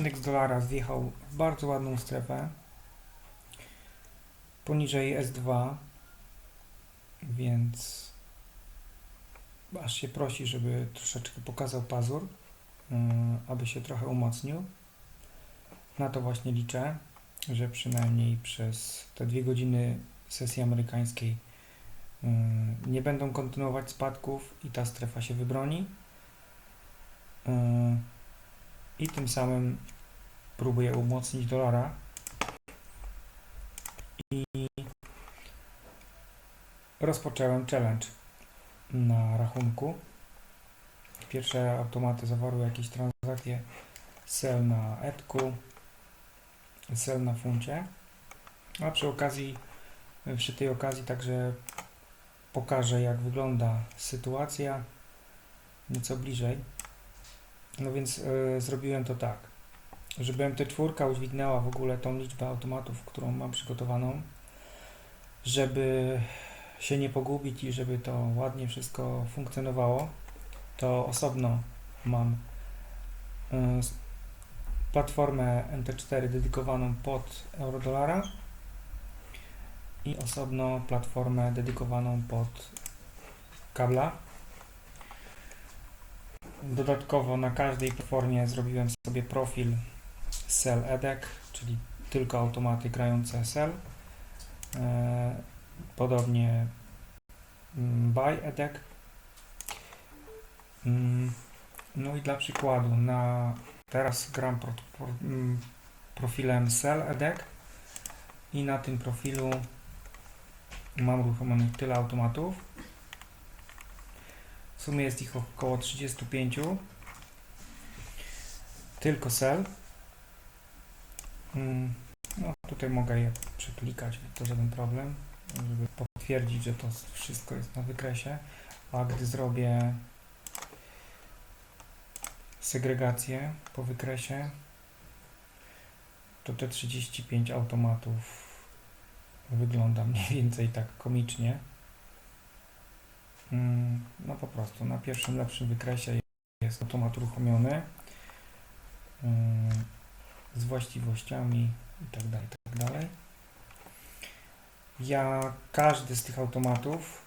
Indeks dolara zjechał w bardzo ładną strefę poniżej S2, więc aż się prosi, żeby troszeczkę pokazał pazur, yy, aby się trochę umocnił. Na to właśnie liczę, że przynajmniej przez te dwie godziny sesji amerykańskiej yy, nie będą kontynuować spadków i ta strefa się wybroni. I tym samym próbuję umocnić dolara. I rozpocząłem challenge na rachunku. Pierwsze automaty zawarły jakieś transakcje sell na etku, sell na funcie. A przy okazji, przy tej okazji także pokażę jak wygląda sytuacja nieco bliżej. No więc y, zrobiłem to tak, żeby MT4 udźwignęła w ogóle tą liczbę automatów, którą mam przygotowaną, żeby się nie pogubić i żeby to ładnie wszystko funkcjonowało, to osobno mam y, platformę MT4 dedykowaną pod eurodolara i osobno platformę dedykowaną pod kabla. Dodatkowo na każdej platformie zrobiłem sobie profil Cell EDEC, czyli tylko automaty grające Cell. E, Podobnie mm, Buy EDEC. Mm, No i dla przykładu, na teraz gram pro, pro, mm, profilem Cell EDEC i na tym profilu mam uruchomionych tyle automatów. W sumie jest ich około 35. Tylko cell. Mm, No, tutaj mogę je przeklikać, to żaden problem, żeby potwierdzić, że to wszystko jest na wykresie. A gdy zrobię segregację po wykresie, to te 35 automatów wygląda mniej więcej tak komicznie. Mm, No po prostu na pierwszym lepszym wykresie jest automat uruchomiony mm, z właściwościami i tak dalej, i tak. Ja każdy z tych automatów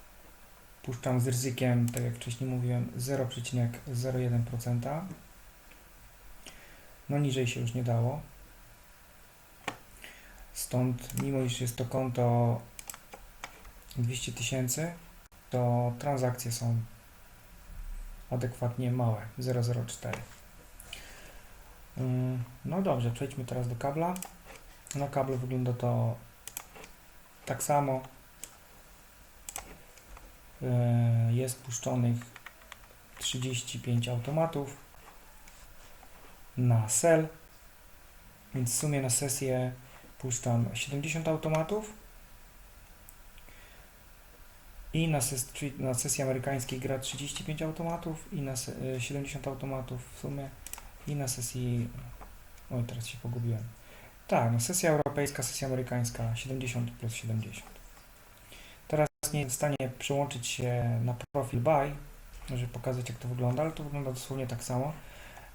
puszczam z ryzykiem, tak jak wcześniej mówiłem, 0,01%. No niżej się już nie dało. Stąd, mimo iż jest to konto 200 tysięcy, to transakcje są adekwatnie małe 004. Ym, No dobrze, przejdźmy teraz do kabla. Na kablu wygląda to tak samo. Yy, Jest puszczonych 35 automatów na sell, więc w sumie na sesję puszczam 70 automatów. I na, ses na sesji amerykańskiej gra 35 automatów i na se- y, 70 automatów w sumie. I na sesji oj teraz się pogubiłem. Tak, no sesja europejska, sesja amerykańska 70 plus 70 teraz nie jestem w stanie przyłączyć się na profil buy żeby pokazać jak to wygląda, ale to wygląda dosłownie tak samo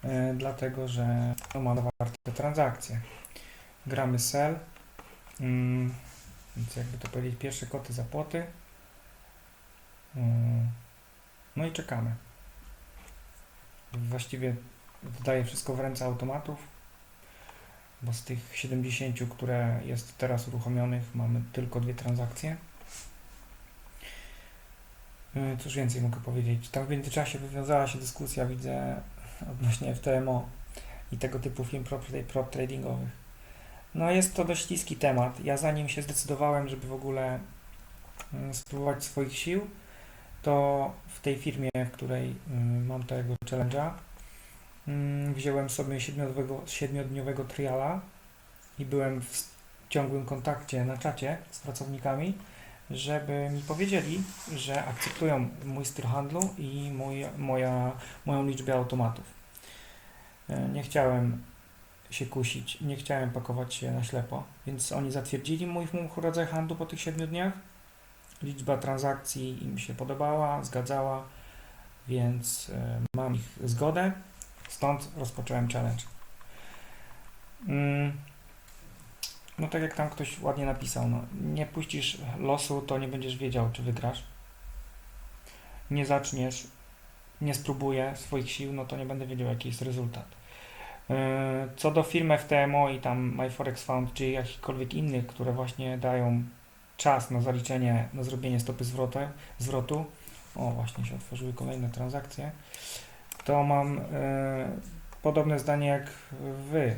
y, dlatego, że no, ma zawarte transakcje. Gramy sell mm, więc jakby to powiedzieć pierwsze koty za płoty No i czekamy. Właściwie wydaję wszystko w ręce automatów, bo z tych 70, które jest teraz uruchomionych, mamy tylko dwie transakcje. Yy, Cóż więcej mogę powiedzieć? Tam w międzyczasie wywiązała się dyskusja, widzę, odnośnie FTMO i tego typu firm prop tradingowych. No jest to dość śliski temat. Ja zanim się zdecydowałem, żeby w ogóle mm, spróbować swoich sił, to w tej firmie, w której mm, mam tego challenge'a, mm, wziąłem sobie siedmiodniowego, siedmiodniowego triala i byłem w ciągłym kontakcie na czacie z pracownikami, żeby mi powiedzieli, że akceptują mój styl handlu i mój, moja, moją liczbę automatów. E, Nie chciałem się kusić, nie chciałem pakować się na ślepo, więc oni zatwierdzili mój, rodzaj handlu po tych 7 dniach. Liczba transakcji im się podobała, zgadzała, więc e, mam ich zgodę, stąd rozpocząłem challenge. Mm, no tak jak tam ktoś ładnie napisał, no, nie puścisz losu, to nie będziesz wiedział, czy wygrasz. Nie zaczniesz, nie spróbuję swoich sił, no to nie będę wiedział, jaki jest rezultat. Yy, Co do firm FTMO i tam MyForexFound, czy jakichkolwiek innych, które właśnie dają czas na zaliczenie, na zrobienie stopy zwrotu, zwrotu, o właśnie się otworzyły kolejne transakcje, to mam yy, podobne zdanie jak wy,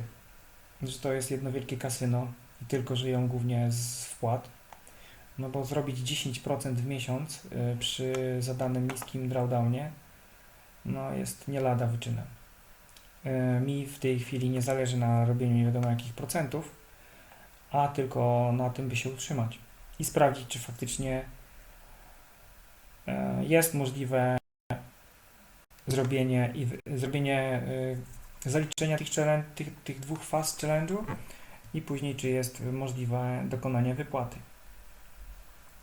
że to jest jedno wielkie kasyno i tylko żyją głównie z wpłat. No bo zrobić 10% w miesiąc y, przy zadanym niskim drawdownie no jest nie lada wyczynem. Y, Mi w tej chwili nie zależy na robieniu nie wiadomo jakich procentów, a tylko na tym, by się utrzymać i sprawdzić, czy faktycznie y, jest możliwe zrobienie zrobienie y, zaliczenia tych, tych, tych dwóch faz challenge'u i później, czy jest możliwe dokonanie wypłaty.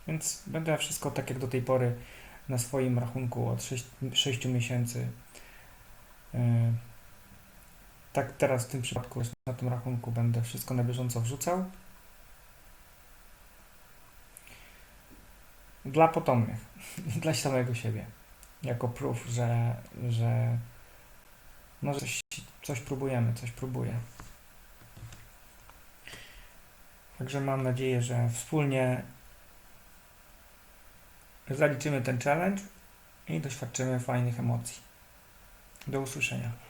Więc będę wszystko tak jak do tej pory na swoim rachunku od 6, 6 miesięcy. y, Tak teraz w tym przypadku na tym rachunku będę wszystko na bieżąco wrzucał. Dla potomnych, dla samego siebie. Jako proof, że, że no, coś, coś próbujemy, coś próbuję. Także mam nadzieję, że wspólnie zaliczymy ten challenge i doświadczymy fajnych emocji. Do usłyszenia.